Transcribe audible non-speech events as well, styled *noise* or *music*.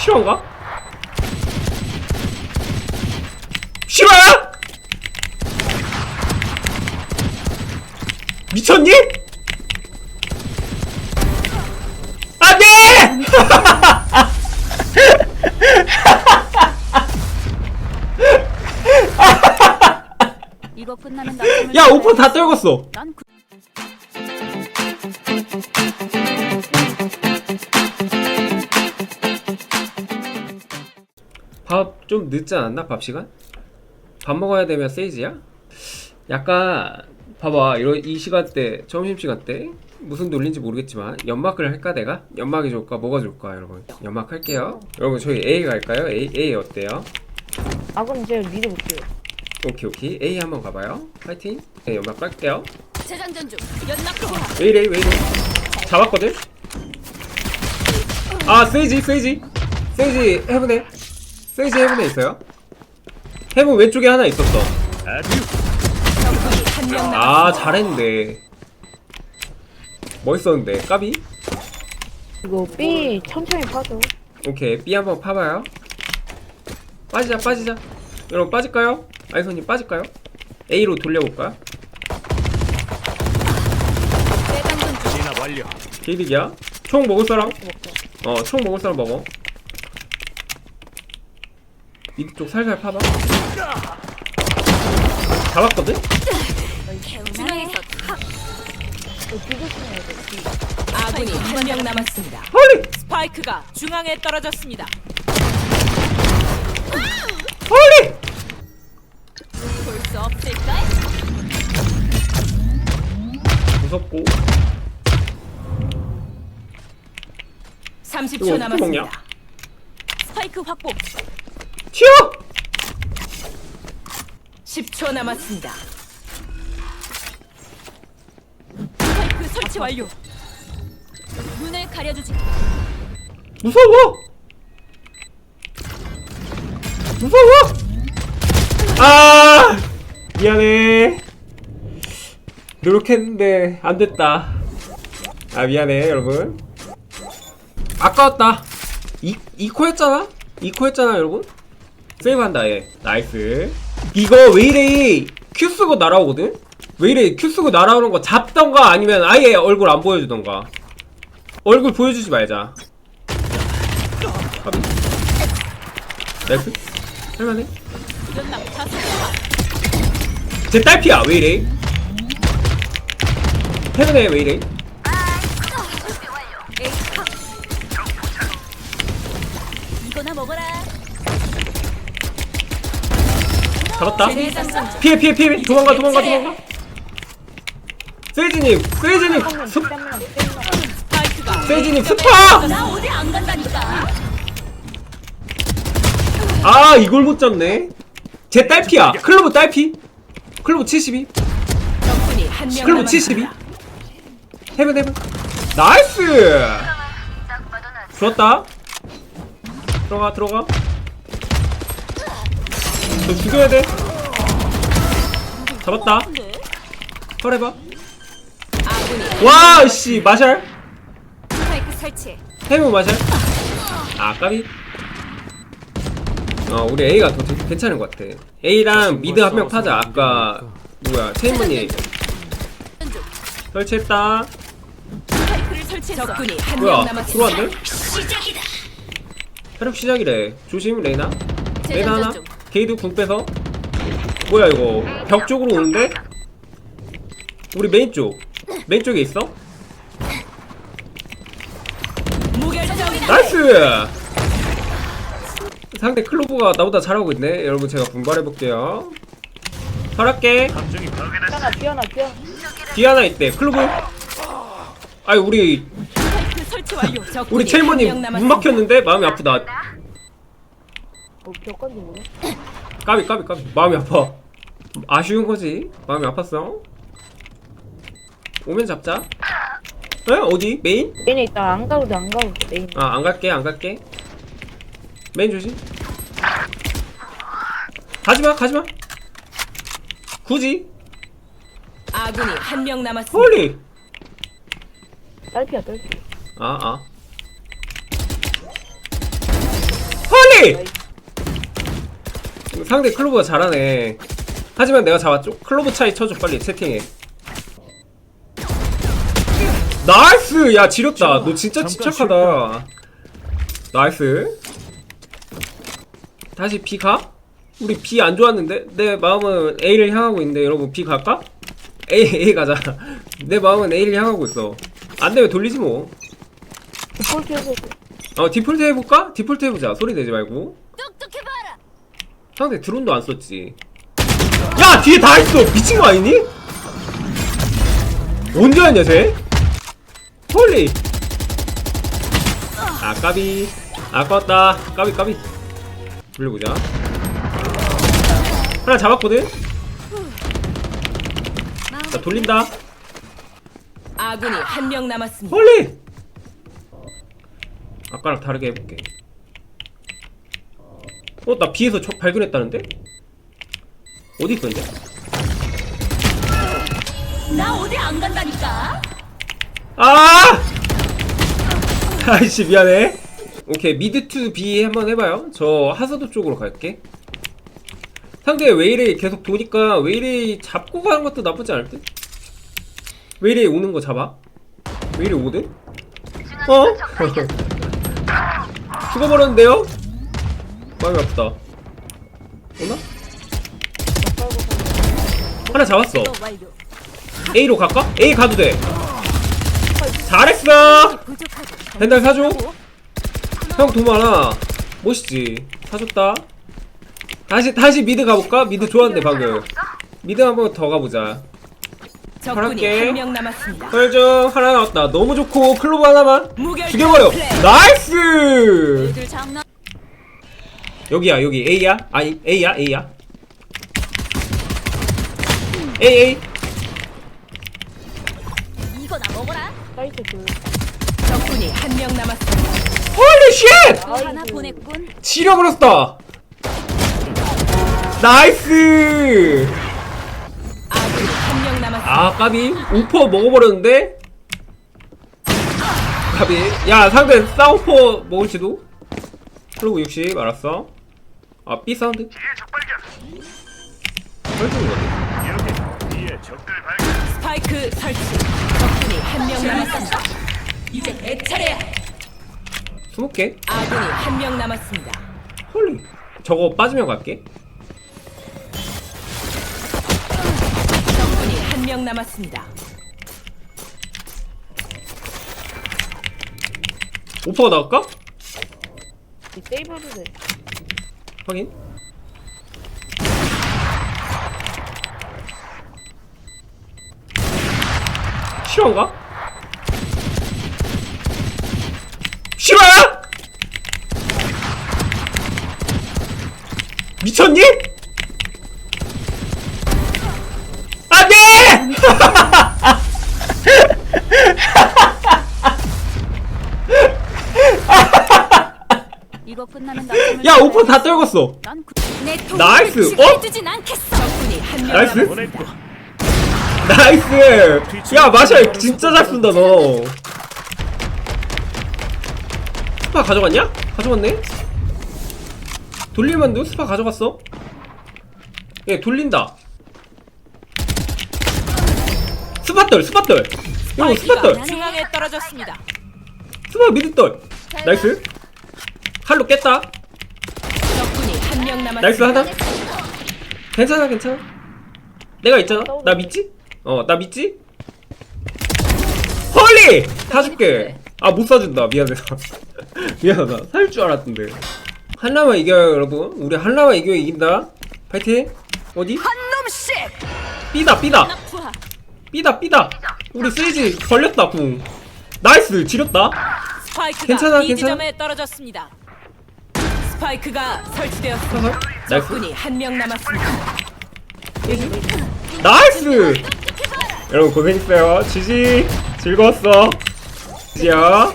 실화인가? 실화야? 미쳤니? 안돼! 이거 끝나면 나야 오퍼 다 떨궜어. 난 그... 밥 좀 늦지 않았나? 밥 시간? 밥 먹어야 되면 세이지야? 약간 봐봐 이런 이 시간대 점심 시간대 무슨 논리인지 모르겠지만 연막을 할까 내가? 연막이 좋을까 뭐가 좋을까 여러분 연막 할게요 여러분 저희 A 갈까요? A A 어때요? 아 그럼 제가 미리 볼게요. 오케이 오케이 A 한번 가봐요 파이팅 네 연막 깔게요 재장전 중 연락 통화 왜 이래 왜 이래 잡았거든? 아 세이지 세이지 세이지 해븐에 세이지 해븐에 있어요 해븐 왼쪽에 하나 있었어 적군이 한명 아 잘했는데 멋있었는데 까비 이거 B 천천히 파죠. 오케이 B 한번 파봐요 빠지자 빠지자 여러분 빠질까요? 아이손님 빠질까요? A로 돌려볼까요? 진압 완료. 개이득이야 총 먹을 사람? 어총 먹을 사람 먹어 미드 쪽 살살 파봐 잡았거든? 중앙에서. 아군이 한 명 남았습니다. 헐리! 스파이크가 중앙에 떨어졌습니다. 헐리! 볼 수 없을까? 무섭고 30초 이거 어떻게 남았습니다. 스파이크 확보 튀어! 10초 남았습니다. 스파이크 설치 완료 눈을 가려주지 무서워! 무서워! 아! 미안해. 노력했는데 안 됐다. 아 미안해 여러분. 아까웠다. 이 이코였잖아. 이코였잖아 여러분. 세이브한다 얘. 나이스. 이거 왜 이래? 큐 쓰고 날아오거든. 왜 이래? 큐 쓰고 날아오는 거 잡던가 아니면 아예 얼굴 안 보여주던가. 얼굴 보여주지 말자. 나이스. 할만해. 제 딸피야 왜 이래? 해븐에 왜 이래? 이거나 먹어라 잡았다. 재장전 중 피해 피해 피해 도망가 도망가 도망가. 세이지님 세이지님 한명 스 뺨면 뺨면. 스파이크가 세이지님 스파. 나 어디 안 간다니까 아 이걸 못 잡네. 제 딸피야. 클로브 딸피. 클로브 72. 적군이 한명 클로브 72. 남았습니다. 해븐 해븐. 나이스. 좋았다. 들어가 들어가. 너 죽여야 돼. 잡았다. 털해봐. 와, 씨, 마샬. 스파이크 설치 해보 마샬. 아, 까비. 어, 우리 A가 더 되- 괜찮은 것 같아. A랑 미드 한 명 파자. 아까 누구야? 체인분이 중 설치했다. 스파이크를 설치했어 적군이 한 명 뭐야? 남았습니다. 들어왔네? 혈육 시작이래. 조심, 레이나. 레이나 하나. 게이드 궁 빼서. 뭐야 이거? 벽 쪽으로 오는데? 우리 메인 쪽. 메인 쪽에 있어? 나이스! 상대 클로버가 나보다 잘하고 있네. 여러분 제가 분발해 볼게요. 설할게. 감정이 파괴됐어. 하나 B 하나 B 하나. 뒤 하나 있대. 클로버. 아니 우리 완료 우리 한명 문. 막혔는데 마음이 아프다. 어, 몇 건지 모르. 까비 까비 까비. 마음이 아파. 아쉬운 거지. 마음이 아팠어. 오면 잡자. 에? 어디? 메인? 얘네 있다 안 가도 돼안 가도 돼. 메인. 아, 안 갈게, 안 갈게. 메인 조심. 가지마, 가지마. 굳이? 아군이 한 명 남았습니다. 홀리! 딸피야 딸피. 아, 아. 홀리! 상대 클로브가 잘하네. 하지만 내가 잡았죠? 클로브 차이 쳐줘 빨리 채팅에. 나이스! 야 지렸다. 너 진짜 침착하다. 나이스. 다시 B 가? 우리 B 안 좋았는데? 내 마음은 A를 향하고 있는데 여러분 B 갈까? A A 가자. *laughs* 내 마음은 A를 향하고 있어. 안 되면 돌리지 뭐. 디폴트 해서 어 디폴트 해볼까? 디폴트 해보자. 소리 내지 말고. 상대 드론도 안 썼지. 야 뒤에 다 있어. 미친 거 아니니? 언제 왔냐 쟤? 홀리. 아 까비. 아까웠다. 까비 까비. 돌려보자. 하나 잡았거든. 자 돌린다. 아군이 한 명 남았습니다. 홀리. 아까랑 다르게 해볼게. 어, 나 B에서 저 발견했다는데? 어디 이제? 나 어디 안 간다니까. 아! *laughs* 아이씨, 미안해. 오케이, 미드 투 B 한번 해봐요. 저 하서도 쪽으로 갈게. 상대 웨이레이 계속 도니까 웨이레이 잡고 가는 것도 나쁘지 않을 듯? 웨이레이 오는 거 잡아. 웨이레이 오든? 어? *laughs* 죽어버렸는데요? 마음이 아프다. 오나? 하나 잡았어. 완료. A로 갈까? A 가도 돼. 잘했어! 부족하고. 벤달 사줘. 형돈 많아. 멋있지. 사줬다. 다시, 다시 미드 가볼까? 미드 좋았는데, 방금. 미드 한 번 더 가보자. 적군이 할게. 한명 남았습니다. 혈중 하나 나왔다. 너무 좋고, 클로브 하나만. 죽여버려. 플레이. 나이스! 애들 장난. 여기야, 여기. A야? 아니, A야, A야. A, A. 이거나 먹어라. 사이트 둘 적군이 한 명 남았습니다. 홀리 쉣! 또 하나 보냈군. 지려버렸다! 나이스! 아군이 한 명 남았습니다. 아 까비 우퍼 먹어버렸는데 까비 야 상대 싸우퍼 먹을지도 그리고 60 알았어 아 B 사운드 설정인 거지 스파이크 설치. 적군이 한 명 남았습니다. 이제 내 차례야. 20개 아군이 한 명 남았습니다. 헐리 저거 빠지면 갈게 적군이 한 명 남았습니다. 오퍼가 나갈까? 이돼 확인 실화인가? 실화야? 미쳤니? 안 돼! *laughs* 이거 끝나면 나. 야 오퍼 다 떨궜어 나이스! 어? 나이스. 나이스! 야 마샬 진짜 잘 쏜다 너 스파 가져갔냐? 가져갔네? 돌릴만도 스파 가져갔어? 예 돌린다 스파떨 스파떨 이거 스파떨 중앙에 떨어졌습니다. 스파 미드떨 나이스 칼로 깼다 한명 남았습니다. 나이스 하나 괜찮아 괜찮아 내가 있잖아 나 믿지? 어 나 믿지? 헐리! 사줄게 아 못 사준다 미안해서 *laughs* 미안하다 살 줄 알았던데 한라만 이겨요 여러분 우리 한라만 이겨야 이긴다 파이팅 어디? 한 놈씩. 삐다 삐다. 삐다 삐다 우리 쓰이지 걸렸다 궁 나이스 지렸다 스파이크가 괜찮아, 괜찮아. 지점에 떨어졌습니다. 스파이크가 설치되었습니다. 나이스 적군이 한 명 남았습니다. 나이스! 여러분 고생했어요. 지지 즐거웠어. 지지야